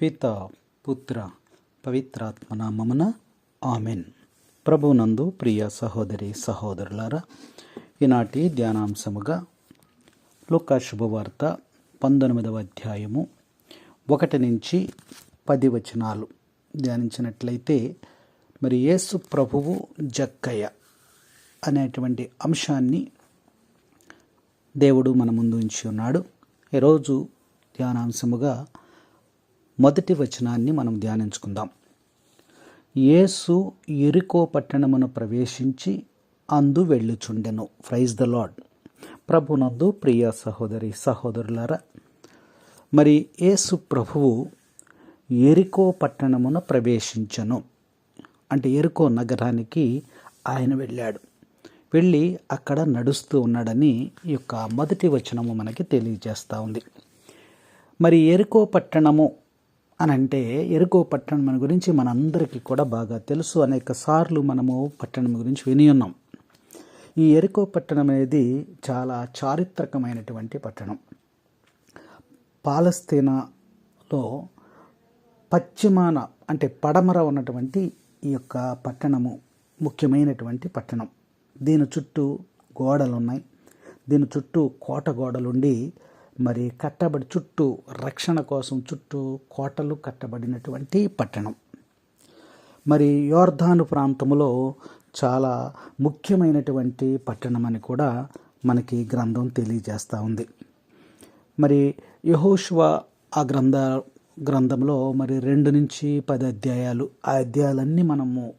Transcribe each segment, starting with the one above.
పిత పుత్ర పవిత్రాత్మ నామమున ఆమెన్. ప్రభునందు ప్రియ సహోదరి సహోదరులారా ఈనాటి ధ్యానాంశముగా లోక శుభవార్త పంతొమ్మిదవ అధ్యాయము ఒకటి నుంచి పది వచనాలు ధ్యానించినట్లయితే మరి యేసు ప్రభువు జక్కయ్య అనేటువంటి అంశాన్ని దేవుడు మన ముందు ఉంచి ఉన్నాడు. ఈరోజు ధ్యానాంశముగా మొదటి వచనాన్ని మనం ధ్యానించుకుందాం. యేసు ఇరుకో పట్టణమును ప్రవేశించి అందు వెళ్ళుచుండెను. ప్రైజ్ ద లాడ్ ప్రభునందు ప్రియ సహోదరి సహోదరులారా మరి యేసు ప్రభువు ఎరికో పట్టణమున ప్రవేశించను. అంటే ఎరుకో నగరానికి ఆయన వెళ్ళాడు. వెళ్ళి అక్కడ నడుస్తూ ఉన్నాడని ఈ యొక్క మొదటి వచనము మనకి తెలియజేస్తూ ఉంది. మరి ఎరుకో పట్టణము అని అంటే ఎరుకో పట్టణం మన గురించి మనందరికీ కూడా బాగా తెలుసు. అనేక సార్లు మనము పట్టణం గురించి విని ఉన్నాం. ఈ ఎరుకో పట్టణం అనేది చాలా చారిత్రకమైనటువంటి పట్టణం. పాలస్తీనాలో పశ్చిమాన అంటే పడమర ఉన్నటువంటి ఈ యొక్క పట్టణము ముఖ్యమైనటువంటి పట్టణం. దీని చుట్టూ గోడలు ఉన్నాయి దీని చుట్టూ కోట గోడలుండి మరి కట్టబడి చుట్టూ రక్షణ కోసం చుట్టూ కోటలు కట్టబడినటువంటి పట్టణం. మరి యోర్ధాను ప్రాంతంలో చాలా ముఖ్యమైనటువంటి పట్టణం అని కూడా మనకి గ్రంథం తెలియజేస్తూ ఉంది. మరి యహోష్వ ఆ గ్రంథ గ్రంథంలో మరి రెండు నుంచి పది అధ్యాయాలు ఆ అధ్యాయాలన్నీ మనము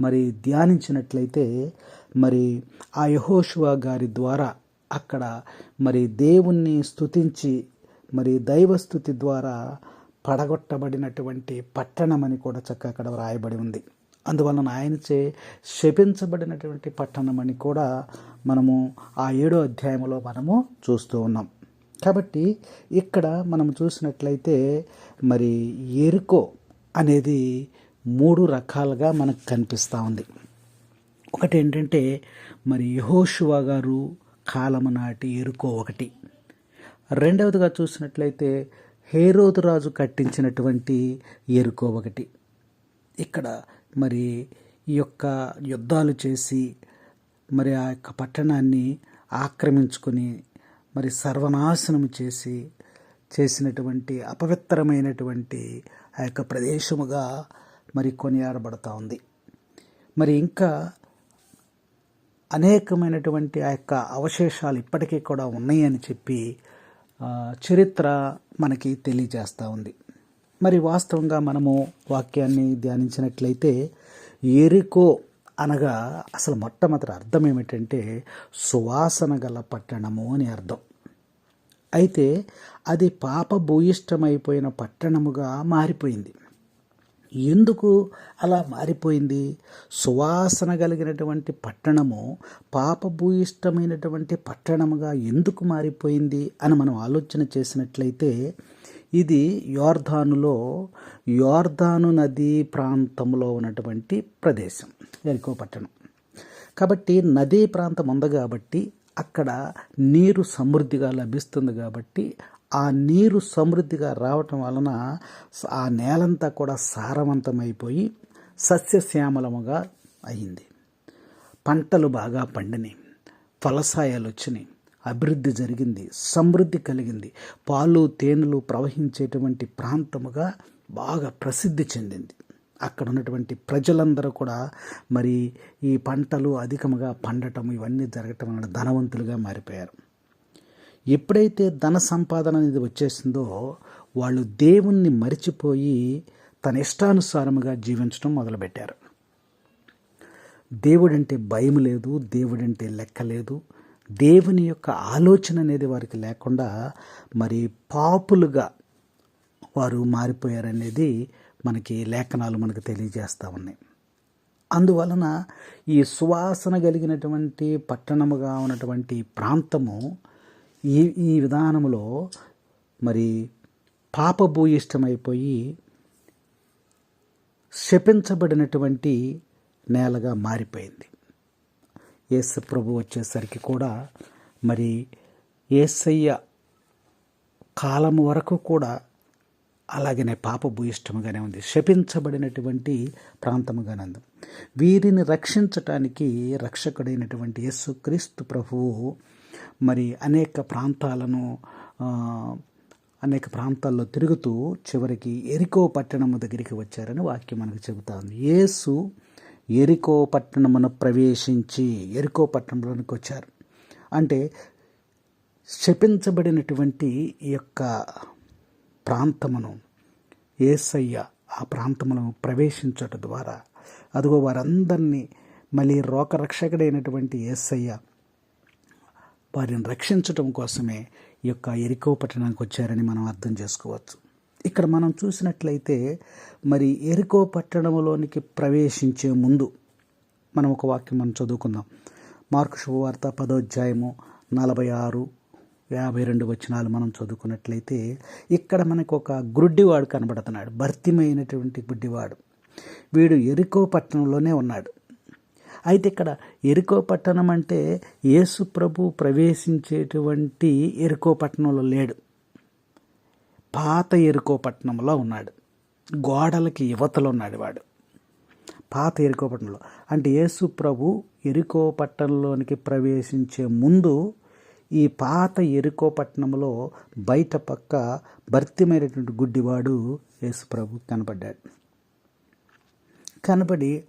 మరి ధ్యానించినట్లయితే మరి ఆ యహోష్వ గారి ద్వారా అక్కడ మరి దేవుణ్ణి స్తుతించి మరి దైవస్థుతి ద్వారా పడగొట్టబడినటువంటి పట్టణం అని కూడా చక్కగా అక్కడ వ్రాయబడి ఉంది. అందువలన ఆయనచే శపించబడినటువంటి పట్టణం అని కూడా మనము ఆ ఏడో అధ్యాయంలో మనము చూస్తూ ఉన్నాం. కాబట్టి ఇక్కడ మనం చూసినట్లయితే మరి ఎరుకో అనేది మూడు రకాలుగా మనకు కనిపిస్తూ ఉంది. ఒకటి ఏంటంటే మరి యహోషువా గారు కాలము నాటి ఎరుకో ఒకటి. రెండవదిగా చూసినట్లయితే హేరోదు రాజు కట్టించినటువంటి ఎరుకో ఒకటి. ఇక్కడ మరి ఈ యొక్క యుద్ధాలు చేసి మరి ఆ యొక్క పట్టణాన్ని ఆక్రమించుకొని మరి సర్వనాశనం చేసి చేసినటువంటి అపవిత్రమైనటువంటి ఆ యొక్క ప్రదేశముగా మరి కొనియాడబడతా ఉంది. మరి ఇంకా అనేకమైనటువంటి ఆ యొక్క అవశేషాలు ఇప్పటికీ కూడా ఉన్నాయని చెప్పి చరిత్ర మనకి తెలియజేస్తూ ఉంది. మరి వాస్తవంగా మనము వాక్యాన్ని ధ్యానించినట్లయితే ఎరికో అనగా అసలు మొట్టమొదటి అర్థం ఏమిటంటే సువాసన గల పట్టణము అని అర్థం. అయితే అది పాపభూయిష్టమైపోయిన పట్టణముగా మారిపోయింది. ఎందుకు అలా మారిపోయింది? సువాసన కలిగినటువంటి పట్టణము పాపభూయిష్టమైనటువంటి పట్టణముగా ఎందుకు మారిపోయింది అని మనం ఆలోచన చేసినట్లయితే ఇది యోర్ధానులో యోర్ధాను నదీ ప్రాంతంలో ఉన్నటువంటి ప్రదేశం ఎరికో పట్టణం. కాబట్టి నదీ ప్రాంతం ఉంది కాబట్టి అక్కడ నీరు సమృద్ధిగా లభిస్తుంది కాబట్టి ఆ నీరు సమృద్ధిగా రావటం వలన ఆ నేలంతా కూడా సారవంతమైపోయి సస్యశ్యామలముగా అయింది. పంటలు బాగా పండినాయి ఫలసాయాలు వచ్చినాయి అభివృద్ధి జరిగింది సమృద్ధి కలిగింది. పాలు తేనెలు ప్రవహించేటువంటి ప్రాంతముగా బాగా ప్రసిద్ధి చెందింది. అక్కడ ఉన్నటువంటి ప్రజలందరూ కూడా మరి ఈ పంటలు అధికముగా పండటం ఇవన్నీ జరగటం వలన ధనవంతులుగా మారిపోయారు. ఎప్పుడైతే ధన సంపాదన అనేది వచ్చేసిందో వాళ్ళు దేవుణ్ణి మరిచిపోయి తన ఇష్టానుసారముగా జీవించడం మొదలుపెట్టారు. దేవుడంటే భయం లేదు దేవుడంటే లెక్క లేదు. దేవుని యొక్క ఆలోచన అనేది వారికి లేకుండా మరి పాపులుగా వారు మారిపోయారనేది మనకి లేఖనాలు మనకు తెలియజేస్తూ ఉన్నాయి. అందువలన ఈ సువాసన కలిగినటువంటి పట్టణముగా ఉన్నటువంటి ప్రాంతము ఈ ఈ విధానంలో మరి పాపభూయిష్టమైపోయి శపించబడినటువంటి నేలగా మారిపోయింది. యేసు ప్రభు వచ్చేసరికి కూడా మరి ఏసయ్య కాలం వరకు కూడా అలాగనే పాపభూయిష్టముగానే ఉంది. శపించబడినటువంటి ప్రాంతముగానే ఉంది వీరిని రక్షించటానికి రక్షకుడైనటువంటి యేసుక్రీస్తు ప్రభువు మరి అనేక ప్రాంతాలను అనేక ప్రాంతాల్లో తిరుగుతూ చివరికి ఎరికో పట్టణము దగ్గరికి వచ్చారని వాక్యం మనకు చెబుతాను యేసు ఎరికో పట్టణమును ప్రవేశించి ఎరికో పట్టణంలోనికి వచ్చారు. అంటే శపించబడినటువంటి ఈ యొక్క ప్రాంతమును ఏసయ్య ఆ ప్రాంతమును ప్రవేశించట ద్వారా అదిగో వారందరినీ మళ్ళీ రోకరక్షకుడైనటువంటి ఏసయ్య వారిని రక్షించటం కోసమే ఈ యొక్క ఎరికో పట్టణానికి వచ్చారని మనం అర్థం చేసుకోవచ్చు. ఇక్కడ మనం చూసినట్లయితే మరి ఎరికో పట్టణంలోనికి ప్రవేశించే ముందు మనం ఒక వాక్యం మనం చదువుకుందాం. మార్కు శుభవార్త పదోధ్యాయము నలభై ఆరు యాభై రెండు వచనాలు మనం చదువుకున్నట్లయితే ఇక్కడ మనకు ఒక గుడ్డివాడు కనబడుతున్నాడు. భర్తీమైనటువంటి గుడ్డివాడు. వీడు ఎరికో పట్టణంలోనే ఉన్నాడు. అయితే ఇక్కడ ఎరుకో పట్టణం అంటే యేసు ప్రభు ప్రవేశించేటువంటి ఎరుకో పట్టణంలో లేడు. పాత ఎరుకో పట్టణంలో ఉన్నాడు. గోడలకి యువతలో ఉన్నాడు వాడు. పాత ఎరుకో పట్టణంలో. అంటే యేసు ప్రభు ఎరుకో పట్టణంలోనికి ప్రవేశించే ముందు ఈ పాత ఎరుకో పట్టణంలో బయట పక్క భర్తీమైనటువంటి గుడ్డివాడు యేసు ప్రభు కనపడ్డాడు. కనబడి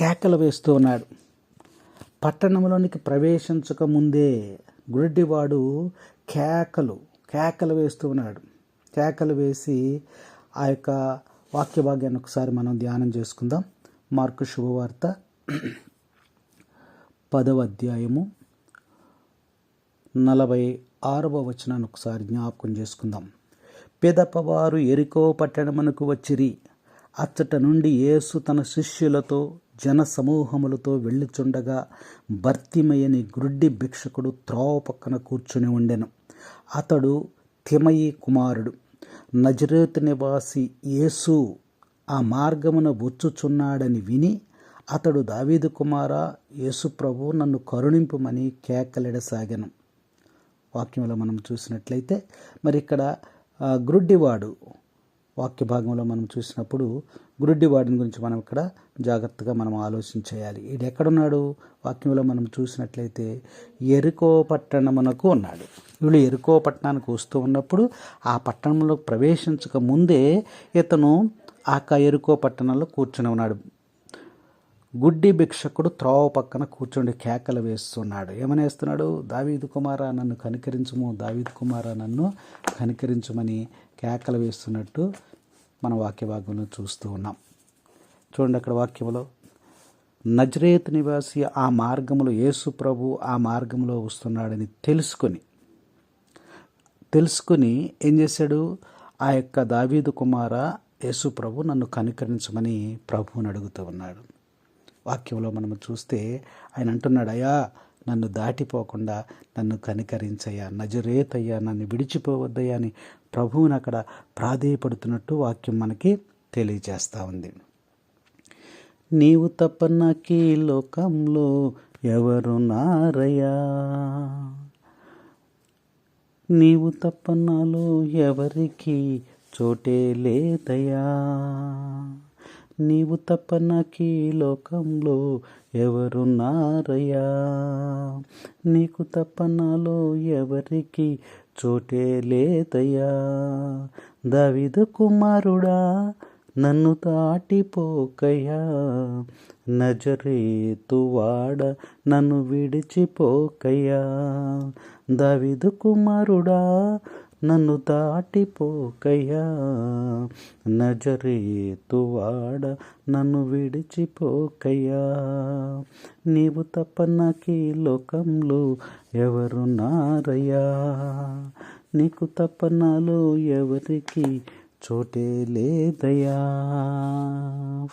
కేకలు వేస్తూ ఉన్నాడు. పట్టణంలోనికి ప్రవేశించక ముందే గుడ్డివాడు కేకలు కేకలు వేస్తూ ఉన్నాడు. కేకలు వేసి ఆ యొక్క వాక్య భాగ్యాన్ని ఒకసారి మనం ధ్యానం చేసుకుందాం. మార్కు శుభవార్త పదవ అధ్యాయము నలభై ఆరవ వచనాన్ని ఒకసారి జ్ఞాపకం చేసుకుందాం. పెదపవారు ఎరికో పట్టణమునకు వచ్చిరి. అచ్చట నుండి యేసు తన శిష్యులతో జన సమూహములతో వెళ్ళుచుండగా భర్తిమయని గ్రుడ్డి భిక్షకుడు త్రోవ పక్కన కూర్చుని ఉండెను. అతడు తిమయి కుమారుడు. నజరేత్ నివాసి యేసు ఆ మార్గమున వచ్చుచున్నాడని విని అతడు దావీదు కుమార యేసు ప్రభు నన్ను కరుణింపుమని కేకలెడసాగను. వాక్యంలో మనం చూసినట్లయితే మరి ఇక్కడ గ్రుడ్డివాడు వాక్య భాగంలో మనం చూసినప్పుడు గ్రుడ్డివాడిని గురించి మనం ఇక్కడ జాగ్రత్తగా మనం ఆలోచించేయాలి ఇది ఎక్కడున్నాడు? వాక్యంలో మనం చూసినట్లయితే ఎరుకో పట్టణమునకు ఉన్నాడు. వీళ్ళు ఎరుకో పట్టణానికి వస్తూ ఉన్నప్పుడు ఆ పట్టణంలో ప్రవేశించక ముందే ఇతను ఆ ఎరుకో పట్టణంలో కూర్చుని ఉన్నాడు. గుడ్డి భిక్షకుడు త్రోవ పక్కన కూర్చుండి కేకలు వేస్తున్నాడు. ఏమనేస్తున్నాడు దావీదు కుమార నన్ను కనికరించము. దావీదు కుమార నన్ను కనికరించమని కేకలు వేస్తున్నట్టు మన వాక్య భాగంలో చూస్తూ ఉన్నాం. చూడండి అక్కడ వాక్యంలో నజరేత్ నివాసి ఆ మార్గంలో యేసు ప్రభు ఆ మార్గంలో వస్తున్నాడని తెలుసుకొని తెలుసుకుని ఏం చేశాడు? ఆ యొక్క దావీదు కుమార యేసు ప్రభు నన్ను కనికరించమని ప్రభువుని అడుగుతూ ఉన్నాడు. వాక్యంలో మనం చూస్తే ఆయన అంటున్నాడు అయ్యా నన్ను దాటిపోకుండా నన్ను కనికరించయ్యా. నజరేతయ్యా నన్ను విడిచిపోవద్దయ్యా అని ప్రభువుని అక్కడ ప్రాధేయపడుతున్నట్టు వాక్యం మనకి తెలియజేస్తూ ఉంది. నీవు తప్ప నాకీ లోకంలో ఎవరు నారయ్యా? నీవు తప్ప నాలో ఎవరికి చోటే లేదయ్యా? నీవు తప్ప నాకీ లోకంలో ఎవరున్నారయ్యా? నీకు తప్ప నాలో ఎవరికి చోటే లేదయ్యా? దావిదు కుమారుడా నన్ను దాటిపోకయ్యా. నజరేతువాడ నన్ను విడిచిపోకయ్యా. దావిదు కుమారుడా నన్ను దాటిపోకయ్యా. నజరేతువాడ నన్ను విడిచిపోకయ్యా. నీవు తప్ప నాకీ లోకంలో ఎవరు నారయ్యా? నీకు తప్ప నాలో ఎవరికి చోటే లేదయ్యా.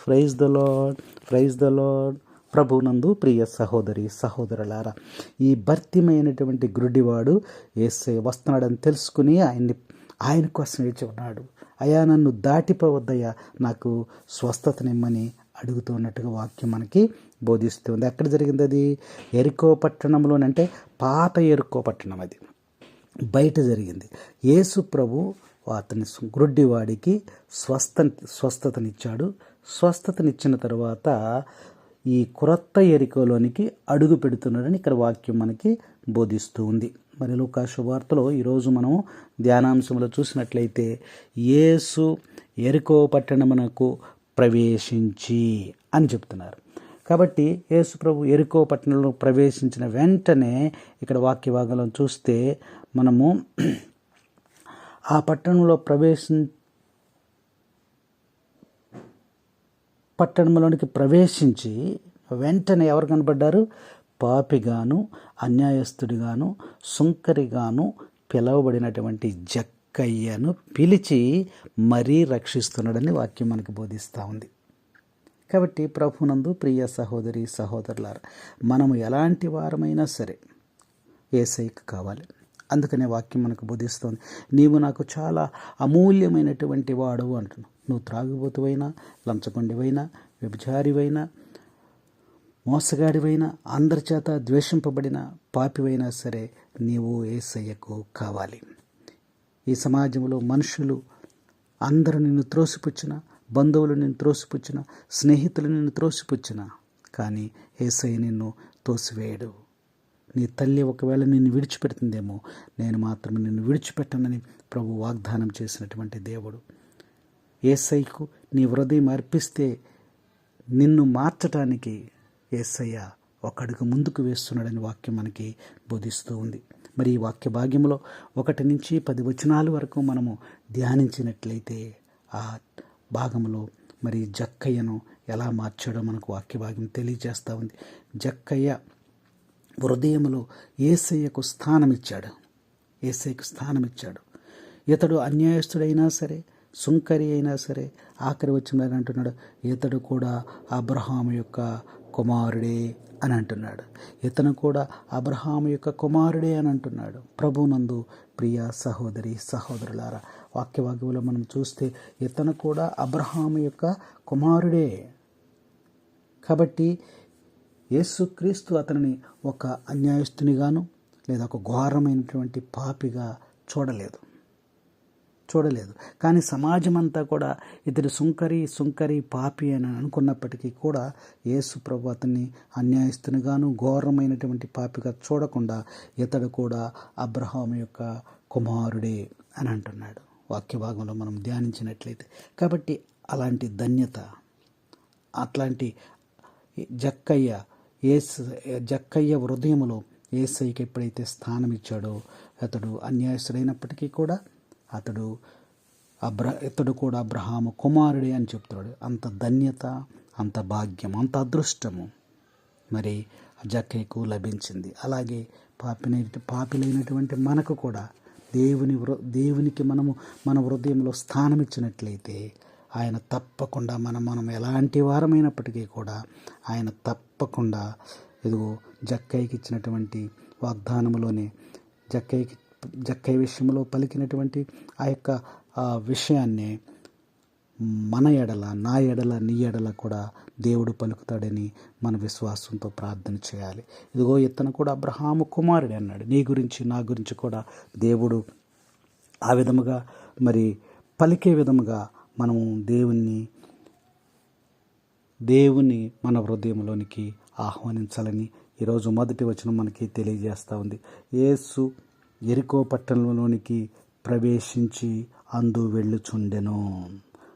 Praise the lord praise the lord ప్రభునందు ప్రియ సహోదరి సహోదరులారా ఈ భర్తిమైనటువంటి గురుడివాడు ఏసే వస్తున్నాడని తెలుసుకుని ఆయన్ని ఆయన కోసం వేచి ఉన్నాడు. అయా నన్ను దాటిపోవద్దయ్యా నాకు స్వస్థతనిమ్మని అడుగుతున్నట్టుగా వాక్యం మనకి బోధిస్తుంది ఎక్కడ జరిగింది అది ఎరుకో పట్టణంలోనంటే పాత ఎరుకో పట్టణం అది. బయట జరిగింది. యేసు ప్రభు అతని గ్రుడ్డివాడికి స్వస్థ స్వస్థతనిచ్చాడు. స్వస్థతనిచ్చిన తర్వాత ఈ క్రొత్త ఎరికలోనికి అడుగు పెడుతున్నాడని ఇక్కడ వాక్యం మనకి బోధిస్తూ ఉంది. మరి లూకా శుభార్తలో ఈరోజు మనం ధ్యానాంశంలో చూసినట్లయితే యేసు ఎరుకో పట్టణమునకు ప్రవేశించి అని చెప్తున్నారు. కాబట్టి యేసు ప్రభు ఎరుకో పట్టణంలో ప్రవేశించిన వెంటనే ఇక్కడ వాక్య భాగంలో చూస్తే మనము ఆ పట్టణంలో ప్రవేశం పట్టణంలోనికి ప్రవేశించి వెంటనే ఎవరు కనబడ్డారు? పాపిగాను అన్యాయస్తుడిగాను సుంకరిగాను పిలవబడినటువంటి జక్కయ్యను పిలిచి మరీ రక్షిస్తున్నాడని వాక్యం మనకు బోధిస్తూ ఉంది. కాబట్టి ప్రభునందు ప్రియ సహోదరి సహోదరులారు మనము ఎలాంటి వారమైనా సరే ఏసైకి కావాలి. అందుకనే వాక్యం మనకు బోధిస్తోంది. నీవు నాకు చాలా అమూల్యమైనటువంటి వాడు అంటున్నావు. నువ్వు త్రాగుబోతువైనా లంచగొండివైనా వ్యభిచారివైనా మోసగాడివైనా అందరి చేత ద్వేషింపబడిన పాపివైనా సరే నీవు ఏసయ్యకు కావాలి. ఈ సమాజంలో మనుషులు అందరూ నిన్ను త్రోసిపుచ్చిన బంధువులు నిన్ను త్రోసిపుచ్చిన స్నేహితులు నిన్ను త్రోసిపుచ్చిన కానీ ఏసయ్య నిన్ను తోసివేయడు. నీ తల్లి ఒకవేళ నిన్ను విడిచిపెడుతుందేమో నేను మాత్రం నిన్ను విడిచిపెట్టనని ప్రభు వాగ్దానం చేసినటువంటి దేవుడు. ఏసైకు నీ హృదయం అర్పిస్తే నిన్ను మార్చటానికి ఏసయ్య ఒక అడుగు ముందుకు వేస్తున్నాడని వాక్యం మనకి బోధిస్తూ ఉంది. మరి ఈ వాక్య భాగ్యంలో ఒకటి నుంచి పది వచనాల వరకు మనము ధ్యానించినట్లయితే ఆ భాగంలో మరి జక్కయ్యను ఎలా మార్చాడో మనకు వాక్య భాగ్యం తెలియజేస్తూ ఉంది. జక్కయ్య హృదయంలో ఏసయ్యకు స్థానం ఇచ్చాడు ఏసయ్యకు స్థానం ఇచ్చాడు ఇతడు అన్యాయస్తుడైనా సరే సుంకరి అయినా సరే ఆఖరి వచ్చిన అంటున్నాడు. ఇతడు కూడా అబ్రహాము యొక్క కుమారుడే అని అంటున్నాడు. ఇతను కూడా అబ్రహాము యొక్క కుమారుడే అని అంటున్నాడు. ప్రభునందు ప్రియ సహోదరి సహోదరులారా వాక్యవాక్యంలో మనం చూస్తే ఇతను కూడా అబ్రహాము యొక్క కుమారుడే. కాబట్టి యేసుక్రీస్తు అతనిని ఒక అన్యాయస్తునిగాను లేదా ఒక ఘోరమైనటువంటి పాపిగా చూడలేదు. చూడలేదు. కానీ సమాజం అంతా కూడా ఇతడు సుంకరి సుంకరి పాపి అని అనుకున్నప్పటికీ కూడా యేసు ప్రభు అతన్ని అన్యాయస్తునిగాను ఘోరమైనటువంటి పాపిగా చూడకుండా ఇతడు కూడా అబ్రహాం యొక్క కుమారుడే అని అంటున్నాడు. వాక్య భాగంలో మనం ధ్యానించినట్లయితే. కాబట్టి అలాంటి ధన్యత అట్లాంటి జక్కయ్య ఏసు జక్కయ్య హృదయంలో ఏసైకి ఎప్పుడైతే స్థానం ఇచ్చాడో అతడు అన్యాయస్తుడైనప్పటికీ కూడా అతడు అబ్ర ఇతడు కూడా అబ్రహాము కుమారుడే అని చెప్తాడు అంత ధన్యత అంత భాగ్యం అంత అదృష్టము మరి జక్కయ్యకు లభించింది. అలాగే పాపిన పాపిలైనటువంటి మనకు కూడా దేవుని దేవునికి మనము మన హృదయంలో స్థానం ఇచ్చినట్లయితే ఆయన తప్పకుండా మనం మనం ఎలాంటి వారమైనప్పటికీ కూడా ఆయన తప్పకుండా ఇదిగో జక్కయ్యకి ఇచ్చినటువంటి వాగ్దానంలోనే జక్కయ్యకి జక్కయ్య విషయంలో పలికినటువంటి ఆ యొక్క విషయాన్ని మన ఎడల నా ఎడల నీ ఎడల కూడా దేవుడు పలుకుతాడని మన విశ్వాసంతో ప్రార్థన చేయాలి. ఇదిగో ఇతను కూడా అబ్రహాము కుమారుడు అన్నాడు. నీ గురించి నా గురించి కూడా దేవుడు ఆ విధముగా మరి పలికే విధముగా మనము దేవుణ్ణి దేవుని మన హృదయంలోనికి ఆహ్వానించాలని ఈరోజు మొదటి వచనం మనకి తెలియజేస్తూ ఉంది. యేసు ఎరికో పట్టణంలోనికి ప్రవేశించి అందు వెళ్ళుచుండెను.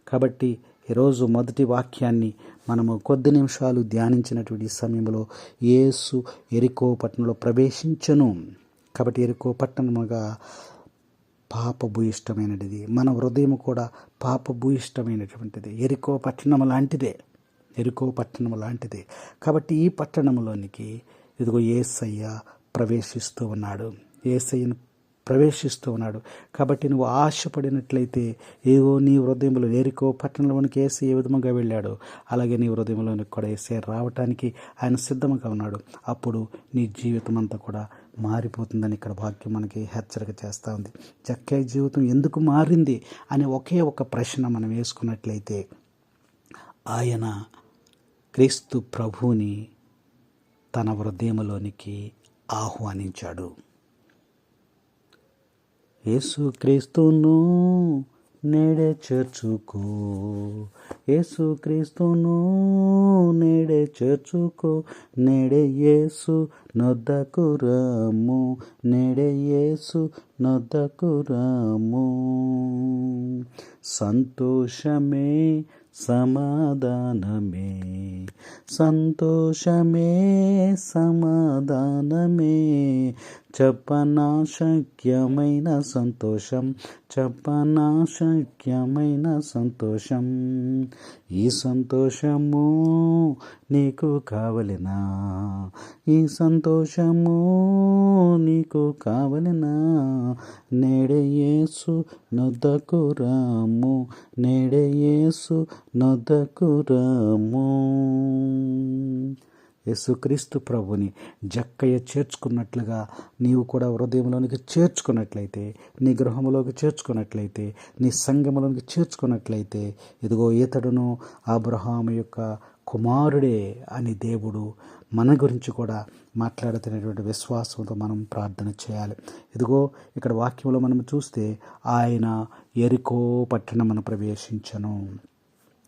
కాబట్టి ఈరోజు మొదటి వాక్యాన్ని మనము కొద్ది నిమిషాలు ధ్యానించినటువంటి సమయంలో యేసు ఎరికో పట్టణంలో ప్రవేశించను. కాబట్టి ఎరికో పట్టణముగా పాపభూయిష్టమైనది మన హృదయం కూడా పాపభూయిష్టమైనటువంటిది. ఎరికో పట్టణం లాంటిదే. ఎరుకో పట్టణం లాంటిదే. కాబట్టి ఈ పట్టణంలోనికి ఇదిగో ఏసయ్య ప్రవేశిస్తూ ఉన్నాడు. ఏసయ్యను ప్రవేశిస్తూ ఉన్నాడు. కాబట్టి నువ్వు ఆశపడినట్లయితే ఏవో నీ హృదయంలో ఏరికో పట్టణంలోనికి వేసి ఏ విధముగా వెళ్ళాడు? అలాగే నీ హృదయంలోనికి కూడా వేసే రావటానికి ఆయన సిద్ధంగా ఉన్నాడు. అప్పుడు నీ జీవితం అంతా కూడా మారిపోతుందని ఇక్కడ వాక్యం మనకి హెచ్చరిక చేస్తూ ఉంది. చక్కే జీవితం ఎందుకు మారింది అనే ఒకే ఒక ప్రశ్న మనం వేసుకున్నట్లయితే ఆయన క్రీస్తు ప్రభువుని తన హృదయంలోనికి ఆహ్వానించాడు. యేసుక్రీస్తును నేడే చేర్చుకో. యేసుక్రీస్తును నేడే చేర్చుకో. నేడే యేసు నొద్దకు రాము. నేడే యేసు నొద్దకు రాము. సంతోషమే సమాధానమే. సంతోషమే సమాధానమే. చెప్పనాశక్యమైన సంతోషం చెప్పనాశక్యమైన సంతోషం. ఈ సంతోషము నీకు కావలినా? ఈ సంతోషము నీకు కావలినా? నేడయేసు నొద్దకు రాము నేడయేసు నొద్దకు రాము. యేసుక్రీస్తు ప్రభుని జక్కయ్య చేర్చుకున్నట్లుగా నీవు కూడా హృదయంలోనికి చేర్చుకున్నట్లయితే నీ గృహంలోకి చేర్చుకున్నట్లయితే నీ సంఘంలోనికి చేర్చుకున్నట్లయితే ఇదిగో ఇతడును అబ్రహాం యొక్క కుమారుడే అని దేవుడు మన గురించి కూడా మాట్లాడుతున్నటువంటి విశ్వాసంతో మనం ప్రార్థన చేయాలి. ఇదిగో ఇక్కడ వాక్యంలో మనం చూస్తే ఆయన ఎరికో పట్టణమును ప్రవేశించను.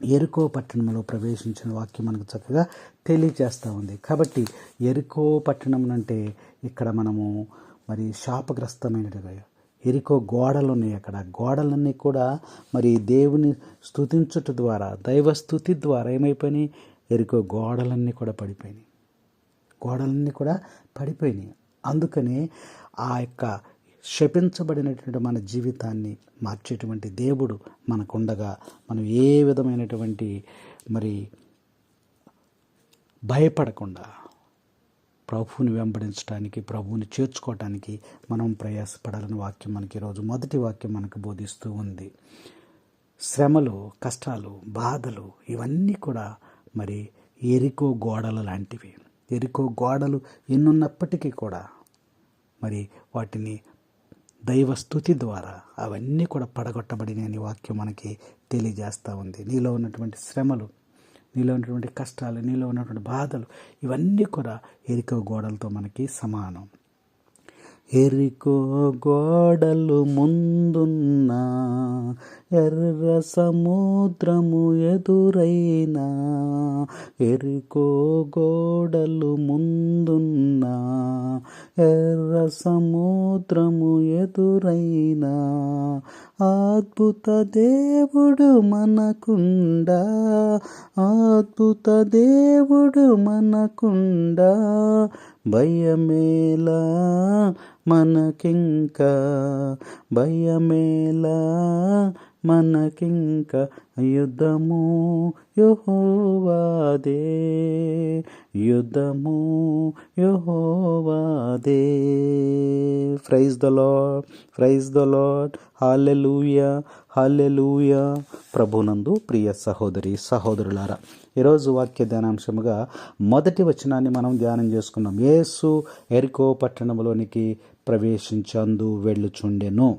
ఎరుకో పట్టణంలో ప్రవేశించిన వాక్యం మనకు చక్కగా తెలియజేస్తూ ఉంది. కాబట్టి ఎరుకో పట్టణం అంటే ఇక్కడ మనము మరి శాపగ్రస్తమైనట్టుగా ఎరికో గోడలు ఉన్నాయి అక్కడ. గోడలన్నీ కూడా మరి దేవుని స్థుతించుట ద్వారా దైవ స్థుతి ద్వారా ఏమైపోయినాయి? ఎరికో గోడలన్నీ కూడా పడిపోయినాయి. గోడలన్నీ కూడా పడిపోయినాయి. అందుకని ఆ యొక్క శపించబడినటువంటి మన జీవితాన్ని మార్చేటువంటి దేవుడు మనకుండగా మనం ఏ విధమైనటువంటి మరి భయపడకుండా ప్రభువుని వెంబడించడానికి ప్రభువుని చేర్చుకోవటానికి మనం ప్రయాసపడాలని వాక్యం మనకి ఈరోజు మొదటి వాక్యం మనకు బోధిస్తూ ఉంది. శ్రమలు కష్టాలు బాధలు ఇవన్నీ కూడా మరి ఎరికో గోడలు లాంటివి. ఎరికో గోడలు ఎన్నున్నప్పటికీ కూడా మరి వాటిని దైవ స్థుతి ద్వారా అవన్నీ కూడా పడగొట్టబడినని వాక్యం మనకి తెలియజేస్తూ ఉంది. నీలో ఉన్నటువంటి శ్రమలు నీలో ఉన్నటువంటి కష్టాలు నీలో ఉన్నటువంటి బాధలు ఇవన్నీ కూడా ఎరికో గోడలతో మనకి సమానం. ఎరికో గోడలు ముందున్నా ఎర్ర సముద్రము ఎదురైనా ఎరికో గోడలు ముందున్నా ఎర్ర సముద్రము ఎదురైనా అద్భుత దేవుడు మనకుండా అద్భుత దేవుడు మనకుండా భయమేలా మనకింకా భయమేలా మనకింక యుద్ధము యుహోవాదే. యుద్ధము యుహోవాదే. Praise the lord praise the lord hallelujah hallelujah. ప్రభునందు ప్రియ సహోదరి సహోదరులారా ఈరోజు వాక్య ధ్యానాంశముగా మొదటి వచనాన్ని మనం ధ్యానం చేసుకున్నాం. యేసు ఎరికో పట్టణంలోనికి ప్రవేశించందు వెళ్ళుచుండెను.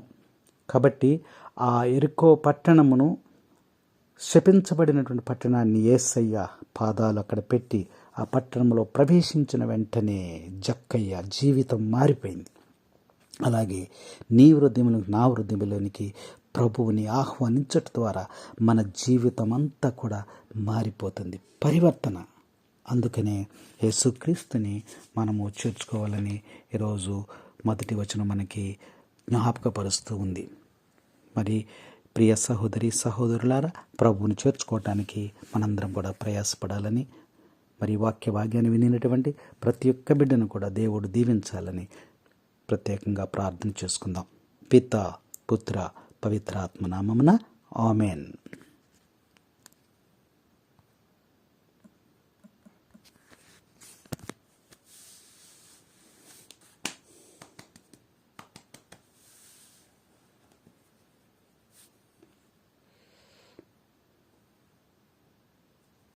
కాబట్టి ఆ ఎరుకో పట్టణమును శపించబడినటువంటి పట్టణాన్ని ఏసయ్య పాదాలు అక్కడ పెట్టి ఆ పట్టణంలో ప్రవేశించిన వెంటనే జక్కయ్య జీవితం మారిపోయింది. అలాగే నీ వృద్ధిములు నా వృద్ధిములోనికి ప్రభువుని ఆహ్వానించటం ద్వారా మన జీవితం అంతా కూడా మారిపోతుంది. పరివర్తన. అందుకనే యేసుక్రీస్తుని మనము చేర్చుకోవాలని ఈరోజు మొదటి వచనం మనకి జ్ఞాపకపరుస్తూ ఉంది. మరి ప్రియ సహోదరి సహోదరులారా ప్రభువుని చేర్చుకోవటానికి మనందరం కూడా ప్రయాసపడాలని మరి వాక్య భాగ్యాన్ని వినినటువంటి ప్రతి ఒక్క బిడ్డను కూడా దేవుడు దీవించాలని ప్రత్యేకంగా ప్రార్థన చేసుకుందాం. పిత పుత్ర పవిత్రాత్మ నామమున ఆమెన్.